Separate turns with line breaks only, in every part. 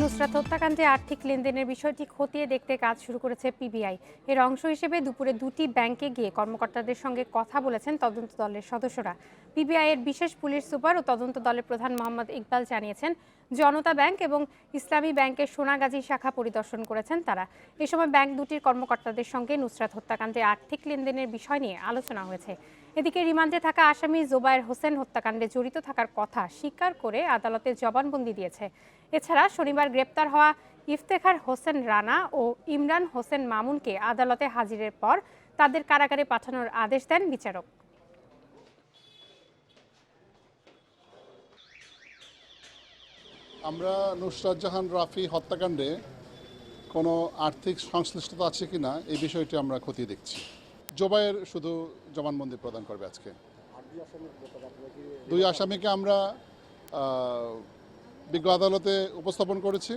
নুসরাত হত্যাকাণ্ডে আর্থিক লেনদেনের বিষয়টি খতিয়ে দেখতে কাজ শুরু করেছে পিবিআই। এর অংশ হিসেবে দুপুরে দুটি ব্যাংকে গিয়ে কর্মকর্তাদের সঙ্গে কথা বলেছেন তদন্ত দলের সদস্যরা। পিবিআই এর বিশেষ পুলিশ সুপার ও তদন্ত দলের প্রধান মোহাম্মদ ইকবাল জানিয়েছেন, জনতা ব্যাংক এবং ইসলামী ব্যাংকের সোনাগাজী শাখা পরিদর্শন করেছেন তারা। এ সময় ব্যাংক দুটির কর্মকর্তাদের সঙ্গে নুসরাত হত্যাকাণ্ডে আর্থিক লেনদেনের বিষয় নিয়ে আলোচনা হয়েছে। এদিকে রিমান্ডে থাকা আসামি জোবায়ের হোসেন হত্যাকাণ্ডে জড়িত থাকার কথা স্বীকার করে আদালতে জবানবন্দি দিয়েছে। এছাড়া শনিবার গ্রেপ্তার হওয়া ইফতেখার হোসেন রানা ও ইমরান হোসেন মামুনকে আদালতে হাজিরের পর তাদের কারাগারে পাঠানোর আদেশ দেন বিচারক।
আমরা নুসরাত জাহান রাফি হত্যাকাণ্ডে কোনো আর্থিক সংশ্লিষ্টতা আছে কি না এই বিষয়টি আমরা খতিয়ে দেখছি। জোবাইয়ের শুধু জবানবন্দি প্রদান করবে আজকে। দুই আসামিকে আমরা বিজ্ঞ আদালতে উপস্থাপন করেছি।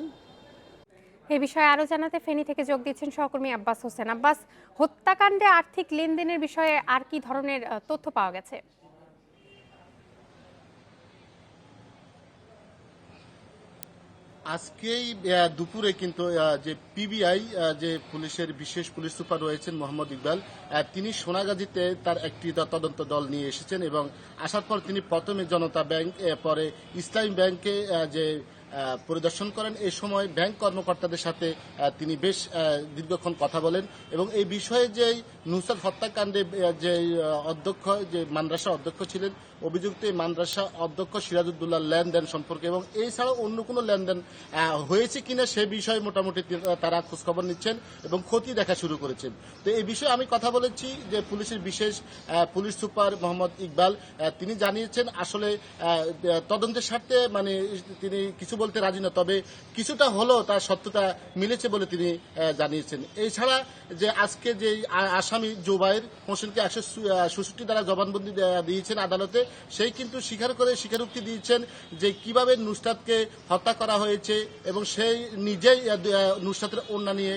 এ বিষয়ে আরও জানাতে ফেনী থেকে যোগ দিচ্ছেন সহকর্মী আব্বাস হোসেন। আব্বাস হত্যাকাণ্ডে আর্থিক লেনদেনের বিষয়ে আর কি ধরনের তথ্য পাওয়া গেছে?
আজকেই দুপুরে কিন্তু যে পিবিআই যে পুলিশের বিশেষ পুলিশ সুপার রয়েছেন মোহাম্মদ ইকবাল তিনি সোনাগাজীতে তার একটি তদন্ত দল নিয়ে এসেছেন এবং আসার পর তিনি প্রথমে জনতা ব্যাংক এ, পরে ইসলামী ব্যাংকে যে পরিদর্শন করেন। এই সময় ব্যাংক কর্মকর্তাদের সাথে তিনি বেশ দীর্ঘক্ষণ কথা বলেন এবং এই বিষয়ে যে নুসরাত হত্যাকাণ্ডে যে অধ্যক্ষ যে মাদ্রাসা অধ্যক্ষ ছিলেন অভিযুক্ত এই মাদ্রাসা অধ্যক্ষ সিরাজউদ্দৌলার লেনদেন সম্পর্কে এবং এছাড়াও অন্য কোনো লেনদেন হয়েছে কিনা সে বিষয়ে মোটামুটি তারা খোঁজখবর নিচ্ছেন এবং ক্ষতি দেখা শুরু করেছেন। তো এই বিষয়ে আমি কথা বলেছি যে পুলিশের বিশেষ পুলিশ সুপার মোহাম্মদ ইকবাল তিনি জানিয়েছেন আসলে তদন্তের স্বার্থে মানে তিনি কিছু বলতে রাজি না, তবে কিছুটা হলেও তার সত্যতা মিলেছে বলে তিনি জানিয়েছেন। এছাড়া যে আজকে যে আসামি জোবাইর হোসেনকে একশো ষষট্টি দ্বারা জবানবন্দি দিয়েছেন আদালতে সেই কিন্তু স্বীকার করে স্বীকারোক্তি দিয়েছেন যে কীভাবে নুসরাতকে হত্যা করা হয়েছে এবং সেই নিজেই নুসরাতের ওন্না নিয়ে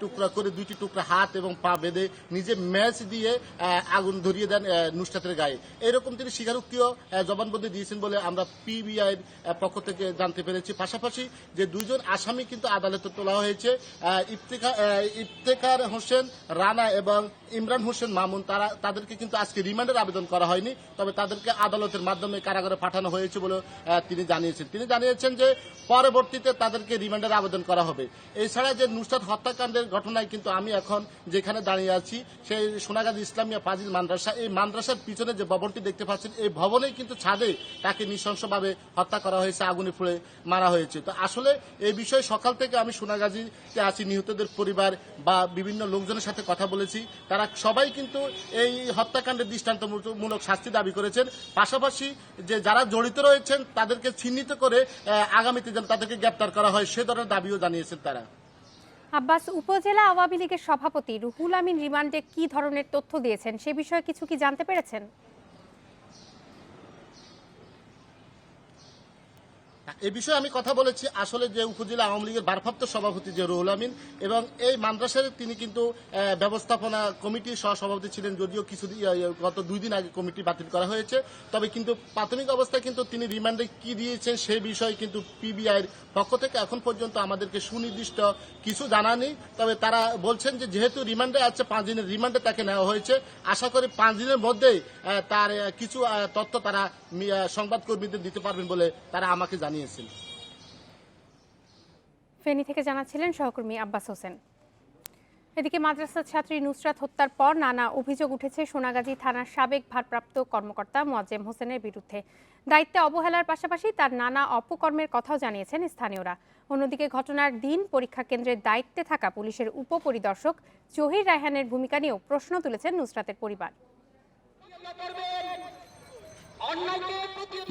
টুকরা করে দুইটি টুকরা হাত এবং পা বেঁধে নিজে ম্যাচ দিয়ে আগুন ধরিয়ে দেন নুসরাতের গায়ে। এরকম তিনি স্বীকারোক্তিও জবানবন্দি দিয়েছেন বলে আমরা পিবিআই পক্ষ থেকে জানতে পেরেছি। পাশাপাশি যে দুজন আসামি কিন্তু আদালতে তোলা হয়েছে ইফতেখার হোসেন রানা এবং ইমরান হোসেন মামুন, তারা, তাদেরকে কিন্তু আজকে রিমান্ডের আবেদন করা হয়নি, তবে তাদেরকে আদালতের মাধ্যমে কারাগারে পাঠানো হয়েছে বলে তিনি জানিয়েছেন। তিনি জানিয়েছেন যে পরবর্তীতে তাদেরকে রিমান্ডের আবেদন করা হবে। এছাড়া যে নুসরাত হত্যাকাণ্ডের ঘটনায় কিন্তু আমি এখন যেখানে দাঁড়িয়ে আছি, সেই সোনাগাজী ইসলামিয়া ফাজিল মাদ্রাসা, এই মাদ্রাসার পিছনে যে ভবনটি দেখতে পাচ্ছেন, এই ভবনেই কিন্তু ছাদে তাকে নৃশংসভাবে হত্যা করা হয়েছে, আগুনে ফুড়ে মারা হয়েছে। তো আসলে এই বিষয়ে সকাল থেকে আমি সোনাগাজীতে আছি, নিহতদের পরিবার বা বিভিন্ন লোকজনের সাথে কথা বলেছি। তারা সবাই কিন্তু এই হত্যাকাণ্ডের দৃষ্টান্তমূলক শাস্তি দাবি করেছেন। পাশাপাশি যে যারা জড়িত রয়েছেন, তাদেরকে চিহ্নিত করে আগামীতে যেন তাদেরকে গ্রেপ্তার করা হয়, সে ধরনের দাবিও জানিয়েছেন তারা।
আব্বাস, উপজেলা আওয়ামী লীগের সভাপতি রুহুল আমিন রিমান্ডে কি ধরনের তথ্য দিয়েছেন, সে বিষয়ে কিছু কি জানতে পেরেছেন?
এ বিষয়ে আমি কথা বলেছি। আসলে যে উপজেলা আওয়ামী লীগের ভারপ্রাপ্ত সভাপতি যে রুহুল আমিন এবং এই মাদ্রাসার তিনি কিন্তু ব্যবস্থাপনা কমিটির সহ সভাপতি ছিলেন যদিও কিছু গত দুই দিন আগে কমিটি বাতিল করা হয়েছে। তবে কিন্তু প্রাথমিক অবস্থায় কিন্তু তিনি রিমান্ডে কি দিয়েছেন সেই বিষয়ে কিন্তু পিবিআইয়ের পক্ষ থেকে এখন পর্যন্ত আমাদেরকে সুনির্দিষ্ট কিছু জানানি তবে তারা বলছেন যে যেহেতু রিমান্ডে আছে, পাঁচ দিনের রিমান্ডে তাকে নেওয়া হয়েছে। আশা করি পাঁচ দিনের মধ্যেই তার কিছু তথ্য তারা সংবাদকর্মীদের দিতে পারবেন বলে তারা আমাকে জানিয়েছেন
ফেনী থেকে জানাচ্ছিলেন সহকর্মী আব্বাস হোসেন। এদিকে মাদ্রাসার ছাত্রী নুসরাত হত্যার পর নানা অভিযোগ উঠেছে সোনাগাজী থানার সাবেক ভারপ্রাপ্ত কর্মকর্তা মোয়াজ্জেম হোসেনের বিরুদ্ধে। দায়িত্বে অবহেলার পাশাপাশি তার নানা অপকর্মের কথাও জানিয়েছেন স্থানীয়রা। অন্যদিকে ঘটনার দিন পরীক্ষা কেন্দ্রের দায়িত্বে থাকা পুলিশের উপপরিদর্শক জহির রায়হানের ভূমিকা নিয়েও প্রশ্ন তুলেছেন নুসরাতের পরিবার।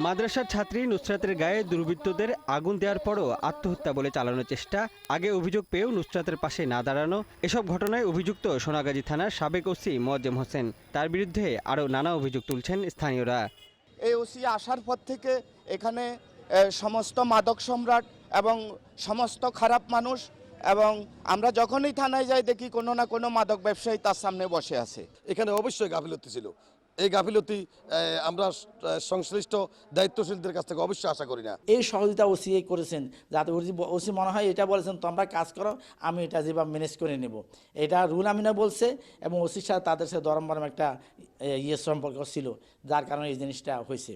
মাদ্রাসার ছাত্রী নুসরাতের গায়ে দুর্বৃত্তদের আগুন দেওয়ার পরও আত্মহত্যা বলে চালানোর চেষ্টা। আগে অভিযোগ পেয়েও নুসরাতের পাশে না দাঁড়ানো। এসব ঘটনায় অভিযুক্ত সোনাগাজী থানার সাবেক ওসি মোয়াজ্জেম হোসেন। তার বিরুদ্ধে আরও নানা অভিযোগ তুলছেন স্থানীয়রা।
এই ওসি আসার পর থেকে এখানে সমস্ত মাদক সম্রাট এবং সমস্ত খারাপ মানুষ এবং আমরা যখনই থানায় যাই দেখি কোনো না কোনো মাদক ব্যবসায়ী তার সামনে বসে আছে।
এখানে অবশ্যই গাফিলতি ছিল। এই গাফিলতি আমরা সংশ্লিষ্ট দায়িত্বশীলদের কাছ থেকে অবশ্যই আশা করি না।
এই সহযোগিতা ওসি করেছেন যাতে ওসি মনে হয় এটা বলেছেন তোমরা কাজ করো আমি এটা যেভাবে ম্যানেজ করে নেব। এটা রুল আমিনা বলছে এবং ওসির সাথে তাদের সাথে দরম বরম একটা ইয়ে সম্পর্ক ছিল যার কারণে এই জিনিসটা হয়েছে।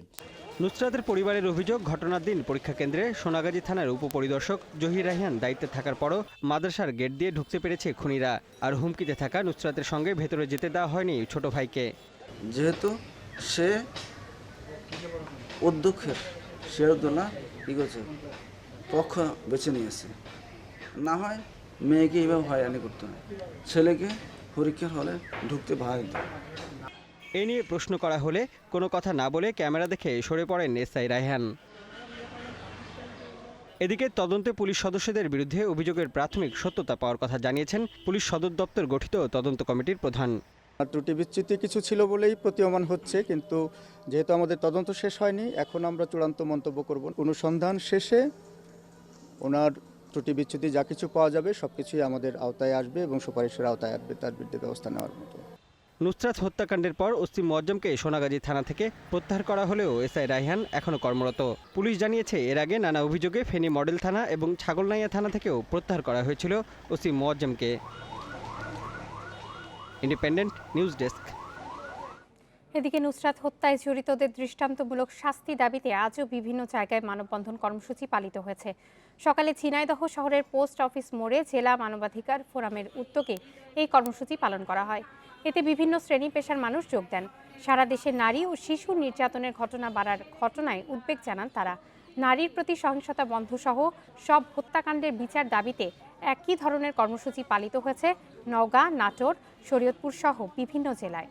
নুসরাতের পরিবারের অভিযোগ ঘটনার দিন পরীক্ষা কেন্দ্রে সোনাগাজী থানার উপপরিদর্শক জহির রাহিয়ান দায়িত্বে থাকার পরও মাদ্রাসার গেট দিয়ে ঢুকতে পেরেছে খুনিরা। আর হুমকিতে থাকা নুসরাতের সঙ্গে ভেতরে যেতে দেওয়া হয়নি ছোট ভাইকে।
যেহেতু সে অধ্যক্ষের কী করছে পক্ষ বেছে নিয়েছে। না হয় মেয়েকে এইভাবে হয়রানি করতে হয়, ছেলেকে পরীক্ষার হলে ঢুকতে ভাড়া দিতে।
এ নিয়ে প্রশ্ন করা হলে কোনো কথা না বলে ক্যামেরা দেখে সরে পড়েন এসআই রায়হান। এদিকে তদন্তে পুলিশ সদস্যদের বিরুদ্ধে অভিযোগের প্রাথমিক সত্যতা পাওয়ার কথা জানিয়েছেন পুলিশ সদর দপ্তর গঠিত তদন্ত কমিটির প্রধান।
ত্রুটি বিচ্যুতি কিছু ছিল বলেই প্রতীয়মান হচ্ছে, কিন্তু যেহেতু আমাদের তদন্ত শেষ হয়নি, এখন আমরা চূড়ান্ত মন্তব্য করব। অনুসন্ধান শেষে ওনার ত্রুটি বিচ্ছুতি যা কিছু পাওয়া যাবে সব কিছুই আমাদের আওতায় আসবে এবং সুপারিশের আওতায় আসবে, তার বিরুদ্ধে ব্যবস্থা নেওয়ার মতো।
নুসরাত হত্যাকাণ্ডের পর ওসি মোয়াজ্জমকে সোনাগাজী থানা থেকে প্রত্যাহার করা হলেও এসআই রায়হান এখনও কর্মরত। পুলিশ জানিয়েছে, এর আগে নানা অভিযোগে ফেনী মডেল থানা এবং ছাগলনাইয়া থানা থেকেও প্রত্যাহার করা হয়েছিল ওসি মোয়াজ্জমকে ইন্ডিপেন্ডেন্ট নিউজ ডেস্ক
এদিকে নুসরাত হত্যায় জড়িতদের দৃষ্টান্তমূলক শাস্তি দাবিতে আজও বিভিন্ন জায়গায় মানববন্ধন কর্মসূচি পালিত হয়েছে। সকালে ঝিনাইদহ শহরের পোস্ট অফিস মোড়ে জেলা মানবাধিকার ফোরামের উদ্যোগে এই কর্মসূচি পালন করা হয়। এতে বিভিন্ন শ্রেণি পেশার মানুষ যোগ দেন। সারা দেশে নারী ও শিশু নির্যাতনের ঘটনা বাড়ার ঘটনায় উদ্বেগ জানান তারা। নারীর প্রতি সহিংসতা বন্ধসহ সব হত্যাকাণ্ডের বিচার দাবিতে একই ধরনের কর্মসূচি পালিত হয়েছে নওগাঁ, নাটোর, শরীয়তপুর সহ বিভিন্ন জেলায়।